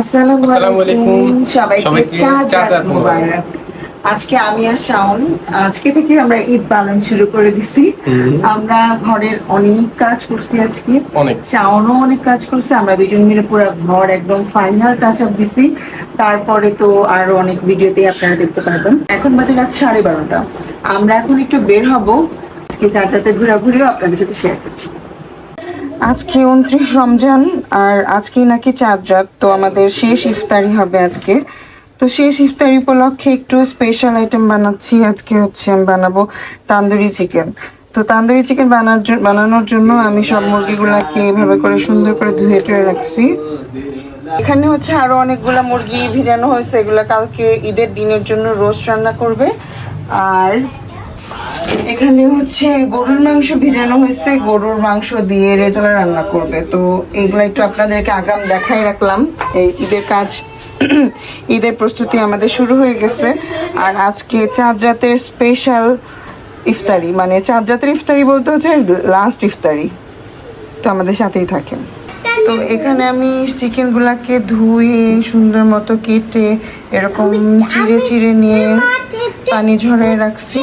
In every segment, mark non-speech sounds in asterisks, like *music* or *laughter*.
আসসালামু আলাইকুম। সবাইকে চাঁদ মোবারক। আজকে আমি আর শাওন আজকে থেকে আমরা ঈদ পালন শুরু করে দিছি। আমরা ঘরের অনেক কাজ করছি আজকে। শাওনও অনেক কাজ করছে। আমরা দুজন মিলে পুরো ঘর একদম ফাইনাল টাচ আপ দিছি। তারপরে তো আরও অনেক ভিডিওতে আপনারা দেখতে পারবেন। এখন বাজে রাত সাড়ে বারোটা। আমরা এখন একটু বের হব। আজকে চারটাতে ঘোরাঘুরিও আপনাদের সাথে শেয়ার করছি। আজকে উনত্রিশ রমজান আর আজকে নাকি চাঁদ রাত, তো আমাদের শেষ ইফতারি হবে আজকে। তো শেষ ইফতারি উপলক্ষে একটু স্পেশাল আইটেম বানাচ্ছি। আজকে হচ্ছে আমি বানাবো তান্দুরি চিকেন তো তান্দুরি চিকেন বানার জন্য বানানোর জন্য আমি সব মুরগিগুলোকে এভাবে করে সুন্দর করে ধুয়ে টুয়ে রাখছি। এখানে হচ্ছে আরও অনেকগুলো মুরগি ভিজানো হয়েছে। এগুলো কালকে ঈদের দিনের জন্য রোস্ট রান্না করবে। আর এখানে হচ্ছে গরুর মাংস ভিজানো হয়েছে গরুর মাংস দিয়ে রেজালা রান্না করবে। তো এগুলো একটু আপনাদেরকে আগাম দেখাই রাখলাম। এই ঈদের কাজ *clears throat* ঈদের প্রস্তুতি আমাদের শুরু হয়ে গেছে। আর আজকে চাঁদ রাতের স্পেশাল ইফতারি মানে চাঁদ রাতের ইফতারি বলতে হচ্ছে লাস্ট ইফতারি। তো আমাদের সাথেই থাকেন। তো এখানে আমি চিকেনগুলাকে ধুয়ে সুন্দর মতো কেটে এরকম চিড়ে চিড়ে নিয়ে পানি ঝরায় রাখছি।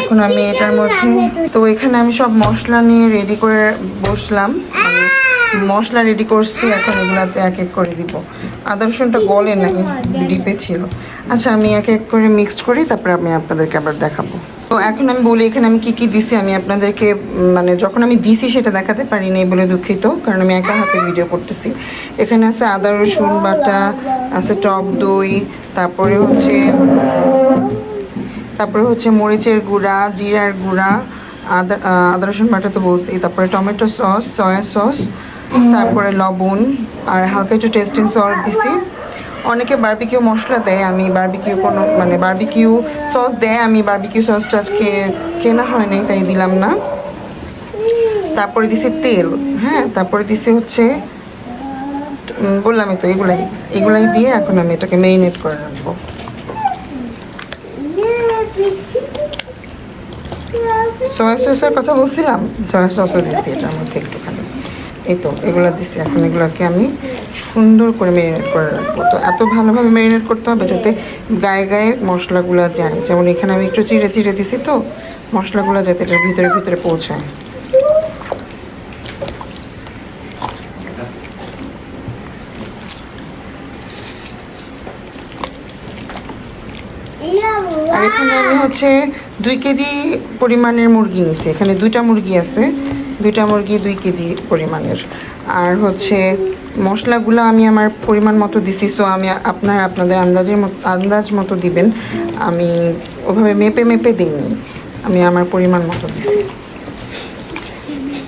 এখন আমি এটার মধ্যে তো এখানে আমি সব মশলা নিয়ে রেডি করে বসলাম। মানে মশলা রেডি করছি, এখন এগুলাতে এক এক করে দিব। আদা রসুনটা গলে নাই, ডিপে ছিল। আচ্ছা আমি এক এক করে মিক্স করি, তারপর আমি আপনাদেরকে আবার দেখাবো। তো এখন আমি বলি, এখানে আমি কি কি দিছি, আমি আপনাদেরকে মানে যখন আমি দিছি সেটা দেখাতে পারিনি বলে দুঃখিত, কারণ আমি একা হাতে ভিডিও করতেছি। এখানে আছে আদা রসুন বাটা, আছে টক দই, তারপরে হচ্ছে তারপরে হচ্ছে মরিচের গুঁড়া, জিরার গুঁড়া, আদা আদা, রসুন, বাটা তো বলছি। তারপরে টমেটো সস, সয়া সস, তারপরে লবণ, আর হালকা একটু টেস্টিং সল্ট দিছি। অনেকে বারবিকিউ মশলা দেয়, আমি বারবিকিউ কোনো মানে বারবিকিউ সস দেয়, আমি বারবিকিউ সসটা আজকে কেনা হয় নাই, তাই দিলাম না। তারপরে দিছি তেল হ্যাঁ তারপরে দিছি হচ্ছে বললামই তো, এগুলাই এগুলাই দিয়ে এখন আমি এটাকে মেরিনেট করে রাখব। সয়া সসের কথা বলছিলাম সয়া সসও দিচ্ছি এটার মধ্যে একটুখানি। এই তো এগুলো দিচ্ছি এখন এগুলোকে আমি সুন্দর করে মেরিনেট করে রাখব। তো এত ভালোভাবে মেরিনেট করতে হবে যাতে গায়ে গায়ে মশলাগুলো যায়। যেমন এখানে আমি একটু চিড়ে চিড়ে দিছি তো মশলাগুলো যাতে এটার ভিতরে ভিতরে পৌঁছায় আর এখানে আমি হচ্ছে দুই কেজি পরিমাণের মুরগি নিছি। এখানে দুইটা মুরগি আছে, দুইটা মুরগি দুই কেজি পরিমাণের। আর হচ্ছে মশলাগুলো আমি আমার পরিমাণ মতো দিছি সো আমি আপনার, আপনাদের আন্দাজের মতো, আন্দাজ মতো দিবেন। আমি ওভাবে মেপে মেপে দিইনি। আমি আমার পরিমাণ মতো দিছি।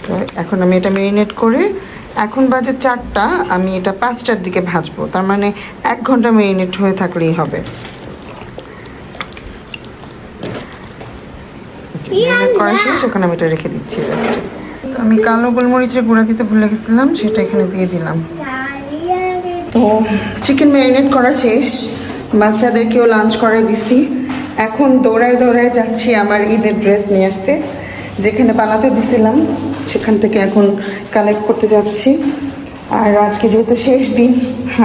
তো এখন আমি এটা মেরিনেট করে, এখন বাজে চারটা, আমি এটা পাঁচটার দিকে ভাজবো। তার মানে এক ঘণ্টা মেরিনেট হয়ে থাকলেই হবে। করা শেষ এখন আমি এটা রেখে দিচ্ছি রেস্টে আমি কালো গোলমরিচের গুঁড়া দিতে ভুলে গেছিলাম সেটা এখানে দিয়ে দিলাম। তো চিকেন ম্যারিনেট করা শেষ। বাচ্চাদেরকেও লাঞ্চ করে দিছি। এখন দৌড়ায় দৌড়ায় যাচ্ছি আমার ঈদের ড্রেস নিয়ে আসতে। যেখানে বানাতে দিছিলাম সেখান থেকে এখন কালেক্ট করতে যাচ্ছি। আর আজকে যেহেতু শেষ দিন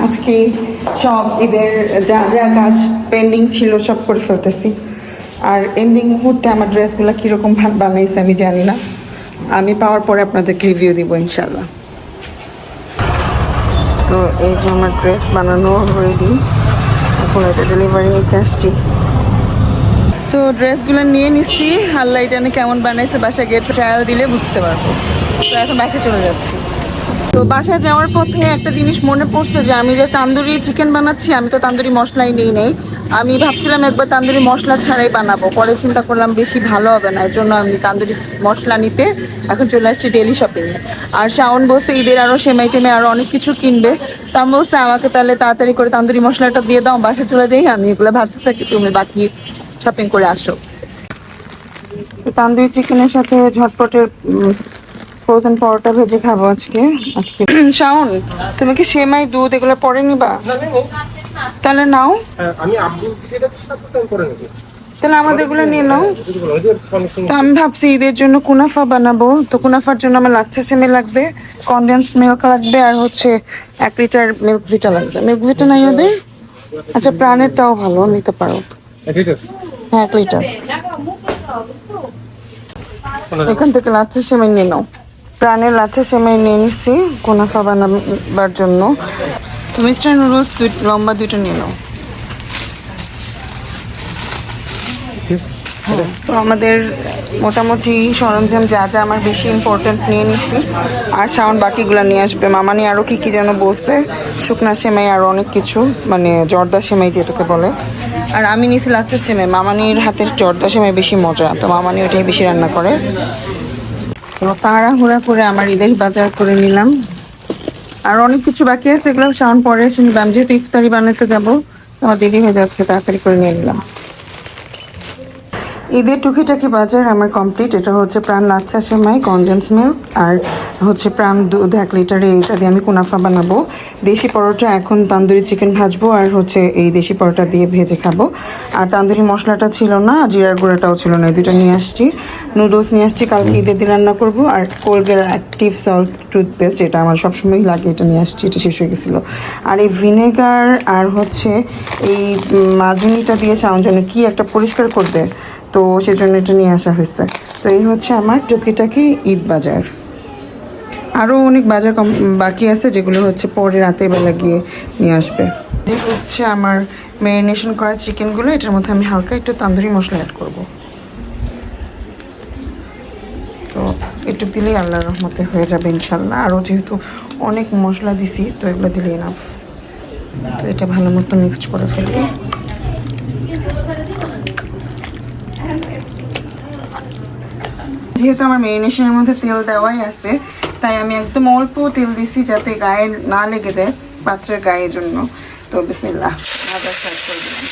আজকে সব ঈদের যা যা কাজ পেন্ডিং ছিল সব করে ফেলতেছি। আর এন্ডিং মুহূর্তে আমার ড্রেসগুলো কীরকম বানাইছে আমি জানি না। আমি পাওয়ার পরে আপনাদেরকে রিভিউ দিব ইনশাল্লাহ তো এই যে আমার ড্রেস বানানো রেডি এখন এটা ডেলিভারি নিতে আসছি। তো ড্রেসগুলো নিয়ে নিচ্ছি আল্লাহ এটা কেমন বানাইছে বাসা গিয়ে ট্রায়াল দিলে বুঝতে পারব। তো এখন বাসায় চলে যাচ্ছি। তো বাসায় যাওয়ার পথে একটা জিনিস মনে পড়ছে যে আমি যে তান্দুরি চিকেন বানাচ্ছি, আমি তো তান্দুরি মশলাই নিই নেই। আমি ভাবছিলাম একবার তান্দুরি মশলা ছাড়াই বানাবো। পরে চিন্তা করলাম বেশি ভালো হবে না এর জন্য আমি তান্দুরি মশলা নিতে এখন চলে আসছি ডেলি শপিংয়ে আর শাওন বলছে ঈদের আরও সেমাই টেমে আরও অনেক কিছু কিনবে। তা আমি বলছে আমাকে তাহলে তাড়াতাড়ি করে তান্দুরি মশলাটা দিয়ে দাও বাসায় চলে যাই আমি এগুলো ভাবতে থাকি তুমি বাকি শপিং করে আসো। তান্দুরি চিকেনের সাথে ঝটপটের ফ্রোজেন পরোটা ভেজে খাব আজকে। আজকে শাওন তুমি কি সেমাই দুধ এগুলো পরে নেব? তাহলে নাও। হ্যাঁ, আমি আব্দুল যেটা করে নেব। তাহলে আমাদেরগুলো নিয়ে নাও। তো আমি ভাবছি ঈদের জন্য কুনাফা বানাবো। তো কুনাফার জন্য আমার লাচ্ছা সেমে লাগবে কনডেন্স মিল্ক লাগবে আর হচ্ছে এক লিটার মিল্ক ভিটা লাগবে। মিল্ক ভিটা নাই ওদের? আচ্ছা প্রাণেরটাও ভালো নিতে পারো। হ্যাঁ এক লিটার। এখান থেকে লাচ্ছা সেমাই নিয়ে নাও। প্রাণের লাচ্ছা সেমে নিয়ে নিচ্ছি কুনাফা বানাবার জন্য। মিস্টার নুডলস লম্বা দুইটা নিয়ে নাও। তো আমাদের মোটামুটি সরঞ্জাম যা যা আমার বেশি ইম্পর্টেন্ট নিয়ে নিছি। আর সাউন্ড বাকিগুলো নিয়ে আসবে। মামানি আরও কী কী যেন বলছে শুকনা সেমাই আর অনেক কিছু মানে জর্দা সেমাই যেটাকে বলে। আর আমি নিয়েছি লাচ্ছা সেমাই। মামানির হাতের জর্দা সেমাই বেশি মজা তো মামানি ওটাই বেশি রান্না করে। তো তাড়াহুড়া করে আমার ঈদের বাজার করে নিলাম। আর অনেক কিছু বাকি আছে, এগুলো সাউন্ড পরে এসে নিলাম যেহেতু ইফতারি বানাতে যাব, আমার দেরি হয়ে যাচ্ছে, তাড়াতাড়ি করে নিয়ে নিলাম। ঈদের টুকিটাকি বাজার আমার কমপ্লিট এটা হচ্ছে প্রাণ লাচ্ছা সেমাই কনডেন্স মিল্ক আর হচ্ছে প্রাণ দুধ এক লিটারে এটা দিয়ে আমি কুনাফা বানাবো। দেশি পরোটা, এখন তান্দুরি চিকেন ভাজবো আর হচ্ছে এই দেশি পরোটা দিয়ে ভেজে খাব। আর তান্দুরি মশলাটা ছিল না, জিরার গুঁড়াটাও ছিল না, এই দুটো নিয়ে আসছি। নুডলস নিয়ে আসছি, কালকে ঈদের দিন রান্না করব। আর কোলগেট অ্যাক্টিভ সল্ট টুথপেস্ট এটা আমার সবসময়ই লাগে, এটা নিয়ে আসছি, এটা শেষ হয়ে গেছিল। আর এই ভিনেগার আর হচ্ছে এই মাজুনিটা দিয়ে সাউন্ড যেন কি একটা পরিষ্কার করবে, তো সেজন্য এটা নিয়ে আসা হয়েছে। তো এই হচ্ছে আমার টুকিটাকি ঈদ বাজার। আরও অনেক বাজার কম বাকি আছে যেগুলো হচ্ছে পরে রাতের বেলা গিয়ে নিয়ে আসবে। এই হচ্ছে আমার ম্যারিনেশন করা চিকেনগুলো এটার মধ্যে আমি হালকা একটু তান্দুরি মশলা অ্যাড করব। তো একটু দিলেই আল্লাহর রহমতে হয়ে যাবে ইনশাল্লাহ। আরও যেহেতু অনেক মশলা দিছি, তো এগুলো দিলেই না তো এটা ভালো মতো মিক্সড করে ফেলি। যেহেতু আমার মেরিনেশনের মধ্যে তেল দেওয়াই আছে তাই আমি একদম অল্প তেল দিছি যাতে গায়ে না লেগে যায় পাত্রের গায়ের জন্য। তো বিসমিল্লাহ ভাজা স্টার্ট করে দিলাম।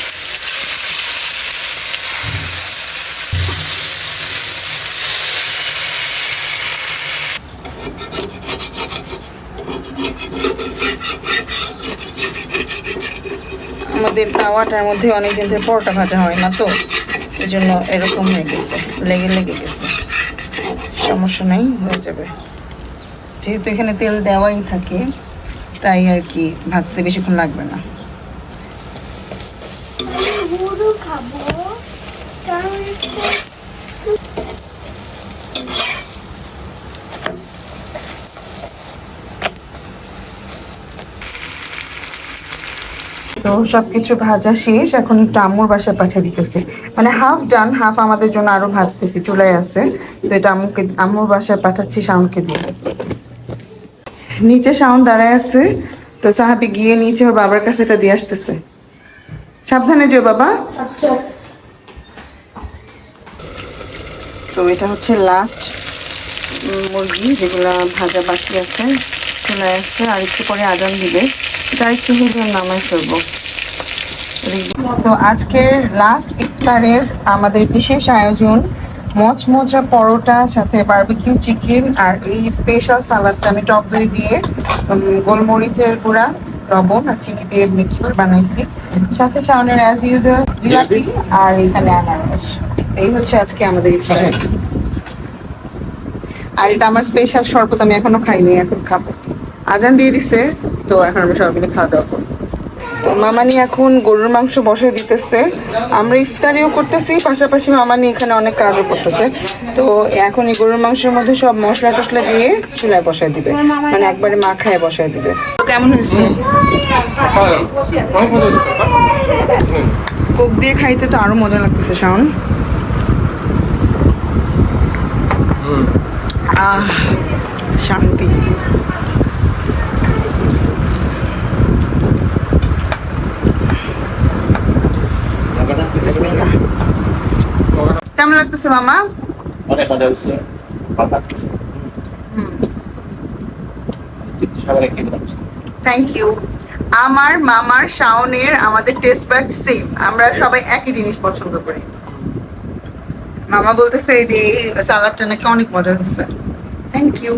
আমাদের তাওয়াটার মধ্যে অনেকদিন ধরে পরোটা ভাজা হয় না তো এই জন্য এরকম হয়ে গেছে, লেগে লেগে গেছে। সমস্যা নেই, হয়ে যাবে। যেহেতু এখানে তেল দেওয়াই থাকে তাই আর কি ভাজতে বেশিক্ষণ লাগবে না। তো সবকিছু ভাজা শেষ এখন একটু আম্মুর বাসায় পাঠিয়ে দিতেছি। মানে হাফ ডান হাফ আমাদের জন্য আরও ভাজতেছি চুলায় আছে। তো এটা আম্মুকে আম্মুর বাসায় পাঠাচ্ছি শাওনকে দিয়ে। নিচে শাওন দাঁড়ায় আছে। তো সাহাবি গিয়ে নিচে ওর বাবার কাছে এটা দিয়ে আসতেছে। সাবধানে যেও বাবা। আচ্ছা। তো এটা হচ্ছে লাস্ট মুরগি যেগুলা ভাজা বাকি আছে চলে আসছে আর একটু পরে আজান দিবে। এটা একটু হলে নামাই ফেলব। তো আজকে লাস্ট ইফতারের আমাদের বিশেষ আয়োজন মচমচা পরোটা সাথে বারবিকিউ চিকেন আর এই স্পেশাল সালাদটা আমি টক দই দিয়ে গোলমরিচের গুঁড়া লবণ আর চিনি দিয়ে মিক্স করে বানাইছি। সাথে শাওনের অ্যাজ ইউজুয়াল জিলাপি আর এখানে আনারস। এই হচ্ছে আজকে আমাদের ইফতার। আর এটা আমার স্পেশাল শরবত আমি এখনও খাইনি এখন খাব। আজান দিয়ে দিছে তো এখন আমরা সবাই মিলে খাওয়া দাওয়া করব। মামানি এখন গরুর মাংস বসায় দিতেছে। আমরা ইফতারিও করতেছি পাশাপাশি মামানি এখানে অনেক কাজও করতেছে। তো এখন এই গরুর মাংসের মধ্যে সব মশলা টসলা দিয়ে চুলায় বসায় দিবে। মানে একবারে মাখায় বসায় দিবে। তো কেমন হয়েছে? কোক দিয়ে খাইতে তো আরও মজা লাগতেছে শাওন। আহ শান্তি। লাগতেছে মামা? অনেক মজা হচ্ছে ভালো লাগতেছে। সবাই খেতে পারছি থ্যাংক ইউ আমার মামার শাওনের আমাদের টেস্ট বাট সেম আমরা সবাই একই জিনিস পছন্দ করি। মামা বলতেছে যে এই সালাদটা নাকি অনেক মজা হচ্ছে থ্যাংক ইউ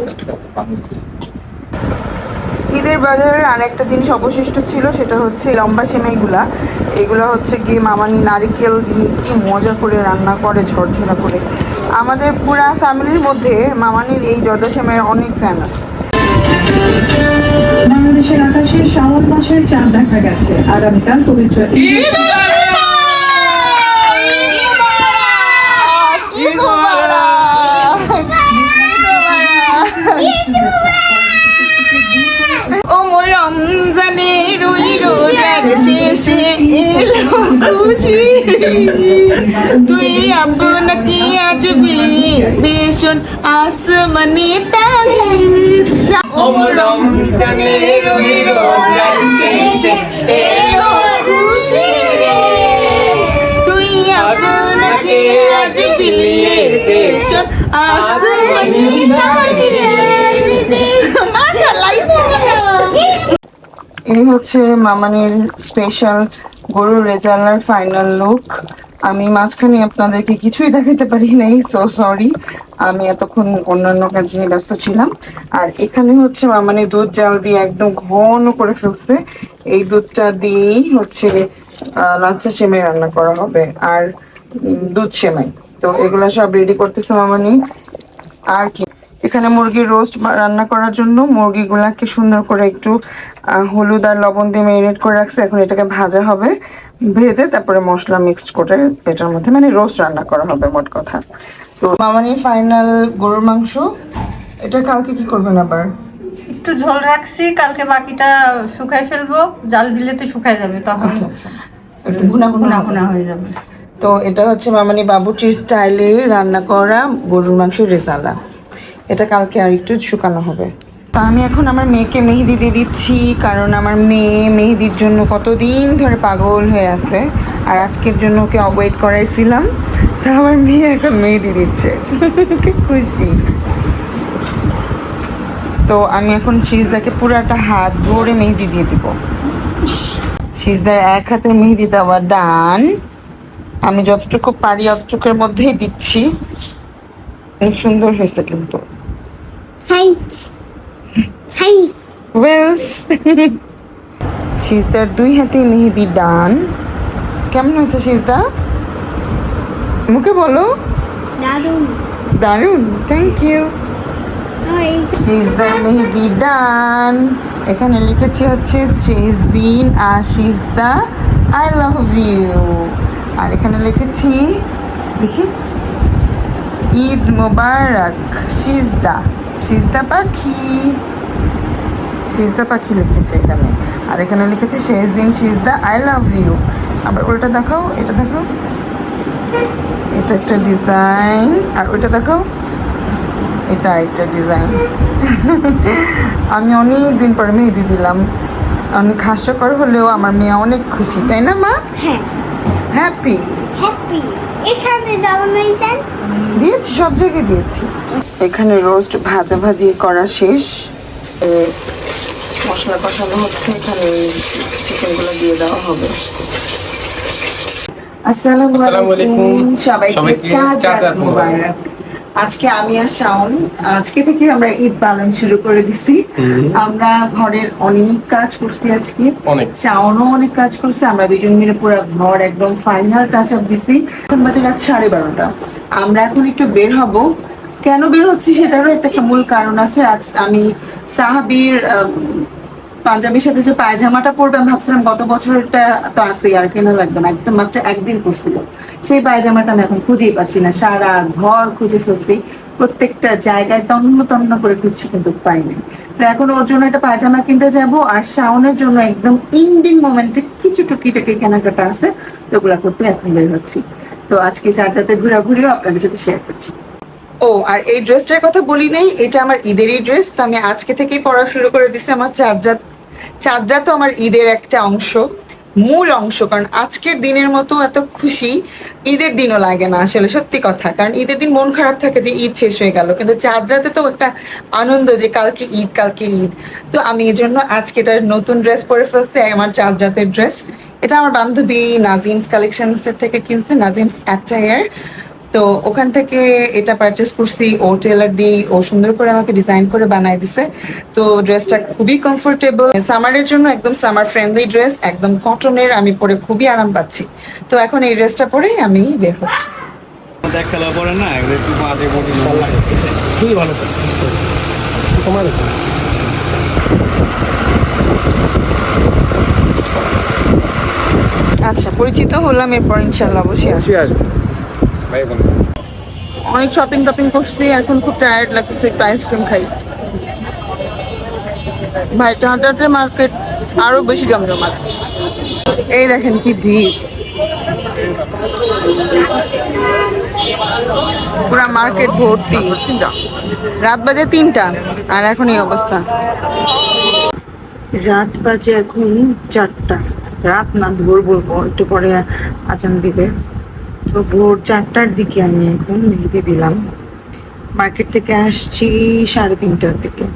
ঈদের বাজারের আরেকটা জিনিস অবশিষ্ট ছিল সেটা হচ্ছে লম্বা সেমাইগুলা। এগুলো হচ্ছে গিয়ে মামানি নারিকেল দিয়ে কি মজা করে রান্না করে ঝরঝরা করে। আমাদের পুরা ফ্যামিলির মধ্যে মামানির এই জর্দা সেমাইয়ের অনেক ফ্যান আছে বাংলাদেশের আকাশে শ্রাবণ মাসের চাঁদ দেখা গেছে। আগামীকাল পবিত্র রমজানে রোজ রোজার শেষে এলো খুশি। তুই আপনাকে আজ বিলিয়ে দেশন আসমানে তাগির ও মোর রোজার শেষে এলো খুশি তুই আপনাকে আজ বিলিয়ে দেশন আসমানে তাগির এই হচ্ছে মামানির স্পেশাল গরু রেজালার ফাইনাল লুক আমি মাঝখানে আপনাদেরকে কিছুই দেখাতে পারি নাই সো সরি আমি এতক্ষণ অন্যান্য কাজ নিয়ে ব্যস্ত ছিলাম। আর এখানে হচ্ছে মামানি দুধ জাল দিয়ে একদম ঘন করে ফেলছে। এই দুধটা দিয়েই হচ্ছে লাচ্চা সেমাই রান্না করা হবে আর দুধ সেমাই। তো এগুলা সব রেডি করতেছে মামানি। আর কি? এখানে মুরগির রোস্ট রান্না করার জন্য মুরগিগুলাকে সুন্দর করে একটু হলুদ আর লবণ দিয়ে ম্যারিনেট করে রাখছে। এখন এটাকে ভাজা হবে। ভেজে তারপরে মশলা মিক্সড করে এটার মধ্যে মানে রোস্ট রান্না করা হবে মোট কথা। তো মামানির ফাইনাল গরুর মাংস। এটা কালকে কি করবেন আবার? একটু ঝোল রাখছি কালকে বাকিটা শুকাই ফেলব। জাল দিলে তো শুকাই যাবে তখন। আচ্ছা আচ্ছা। একটু ভুনা ভুনা ভুনা হয়ে যাবে। তো এটা হচ্ছে মামানি বাবুটির স্টাইলে রান্না করা গরুর মাংসের রেজালা। এটা কালকে আর একটু শুকানো হবে। আমি এখন আমার মেয়েকে মেহেদি দিয়ে দিচ্ছি, কারণ আমার মেয়ে মেহেদির জন্য কতদিন ধরে পাগল হয়ে আছে, আর আজকের জন্য ওকে অবয়েট করাইছিলাম, তা আমার মেয়ে এখন মেহেদি দিচ্ছে। খুশি। তো আমি এখন সিজদাকে পুরাটা হাত ধরে মেহেদি দিয়ে দিব। সিজদার এক হাতের মেহেদি দেওয়া ডান। আমি যতটুকু পারি অতটুকুর মধ্যেই দিচ্ছি। সুন্দর হয়েছে কিন্তু। হাইস হাইস ওয়েলস সিজদার দুই হাতে মেহেদি ডান কেমন হচ্ছে সিজদা মুখে বলো। দারুণ দারুণ থ্যাংক ইউ সিজদার মেহেদি ডান এখানে লিখেছে হচ্ছে শ্রেজিন আর সিজদা আই লাভ ইউ আর এখানে লিখেছি দেখি। ঈদ মোবারক সিজদা সিজদা পাখি। সিজদা পাখি লিখেছে এখানে। আর এখানে লিখেছে শেজিন সিজদা আই লাভ ইউ আবার ওটা দেখাও এটা দেখাও। এটা একটা ডিজাইন আর ওইটা দেখাও। এটা একটা ডিজাইন *laughs* আমি অনেক দিন পরে মেহেদি দিলাম। অনেক হাস্যকর হলেও আমার মেয়ে অনেক খুশি তাই না মা? হ্যাঁ। হ্যাপি হ্যাপি দিয়েছি সব জায়গায় দিয়েছি। এখানে রোস্ট ভাজা ভাজি করা শেষ। মশলা কষানো হচ্ছে এখানে চিকেনগুলো দিয়ে দেওয়া হবে। আসসালামু আলাইকুম। সবাইকে চাঁদ মুবারক। আজকে আমি আর শাওন আজকে থেকে আমরা ঈদ পালন শুরু করে দিছি। আমরা ঘরের অনেক কাজ করছি আজকে। অনেক। শাওনও অনেক কাজ করছে আমরা দুজন মিলে পুরো ঘর একদম ফাইনাল টাচ আপ দিছি। এখন বাজে রাত সাড়ে বারোটা। আমরা এখন একটু বের হব। কেন বের হচ্ছি সেটারও একটা মূল কারণ আছে। আজ আমি সাহাবির আহ, পাঞ্জাবির সাথে যে পায়জামাটা পরবে, আমি ভাবছিলাম গত বছরটা তো আছেই, আর কেনা লাগবে না। একদম মাত্র একদিন পরছিল। সেই পায়জামাটা আমি এখন খুঁজেই পাচ্ছি না। সারা ঘর খুঁজে ফেলছি। প্রত্যেকটা জায়গায় তন্ন তন্ন করে খুঁজছি, কিন্তু পাইনি তো এখন ওর জন্য একটা পায়জামা কিনতে যাব, আর শাওনের জন্য একদম ইন্ডিং মোমেন্টে কিছু টুকিটাকি কেনাকাটা আছে, তো ওগুলো করতে এখন বের হচ্ছি। তো আজকে চার রাতে ঘোরাঘুরিও আপনাদের সাথে শেয়ার করছি। ও, আর এই ড্রেসটার কথা বলি নাই, এটা আমার ঈদেরই ড্রেস তো আমি আজকে থেকেই পড়া শুরু করে দিছি। আমার চাঁদরা চাঁদরা তো আমার ঈদের একটা অংশ, মূল অংশ, কারণ আজকের দিনের মতো এত খুশি, ঈদের দিনও লাগে না আসলে, সত্যি কথা। কারণ ঈদের দিন মন খারাপ থাকে যে ঈদ শেষ হয়ে গেল, কিন্তু চাঁদরাতে তো একটা আনন্দ যে কালকে ঈদ কালকে ঈদ। তো আমি এই জন্য আজকে এটা নতুন ড্রেস পরে ফেলছি আমার চাঁদরাতের ড্রেস। এটা আমার বান্ধবী নাজিমস কালেকশনসের থেকে কিনছে, নাজিমস অ্যাটায়ার তো ওখান থেকে এটা পারচেস করছি ও টেলার দিয়ে ও সুন্দর করে আমাকে ডিজাইন করে বানায় দিছে। তো ড্রেসটা খুবই কমফোর্টেবল সামারের জন্য একদম সামার ফ্রেন্ডলি ড্রেস একদম কটনের আমি পরে খুবই আরাম পাচ্ছি। তো এখন এই ড্রেসটা পরেই আমি বের হচ্ছি। দেখ পরে না একটু মাঝে মোটি খুবই ভালো তোমার আচ্ছা পরিচিত হলাম এরপর ইনশাল্লাহ অবশ্যই আসব। অবশ্যই আসবে ভাই বলো অনেক শপিং টপিং করছি, এখন খুব টায়ার্ড লাগতেছে, একটু আইসক্রিম খাই। ভাই হাজার মার্কেট আরও বেশি জমজমাট। এই দেখেন কি ভিড়। পুরা মার্কেট ভর্তি। রাত বাজে তিনটা, আর এখন এই অবস্থা। রাত বাজে এখন চারটা। রাত না, ভোর বলব, একটু পরে আজান দিবে। তো ভোর চারটার দিকে আমি এখন মেহেদি দিলাম মার্কেট থেকে আসছি সাড়ে তিনটার দিকে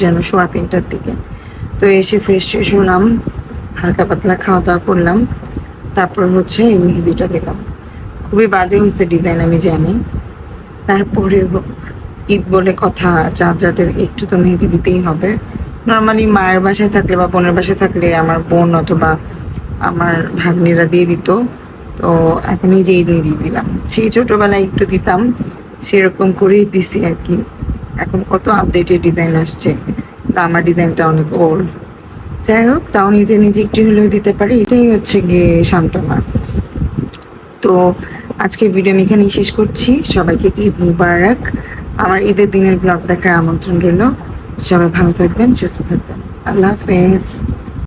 যেন সোয়া তিনটার দিকে। তো এসে ফ্রেশ ফ্রেশ হলাম, হালকা পাতলা খাওয়া দাওয়া করলাম, তারপর হচ্ছে এই মেহেদিটা দিলাম খুবই বাজে হয়েছে ডিজাইন আমি জানি। তারপরে ঈদ বলে কথা, চাঁদ রাতে একটু তো মেহেদি দিতেই হবে। নর্মালি মায়ের বাসায় থাকলে বা বোনের বাসায় থাকলে আমার বোন অথবা আমার ভাগ্নিরা দিয়ে দিত। তো এখন এই যে এই নিজেই দিলাম। সেই ছোটবেলায় একটু দিতাম, সেরকম করেই দিছি আর কি। এখন কত আপডেটেড ডিজাইন আসছে। তা আমার ডিজাইনটা অনেক ওল্ড যাই হোক, তাও নিজে নিজে একটু হলেও দিতে পারি। এটাই হচ্ছে গিয়ে সান্ত্বনা। তো আজকের ভিডিও আমি এখানেই শেষ করছি। সবাইকে ঈদ মুবারক। আমার ঈদের দিনের ব্লগ দেখার আমন্ত্রণ রইল। সবাই ভালো থাকবেন, সুস্থ থাকবেন। আল্লাহ হাফেজ।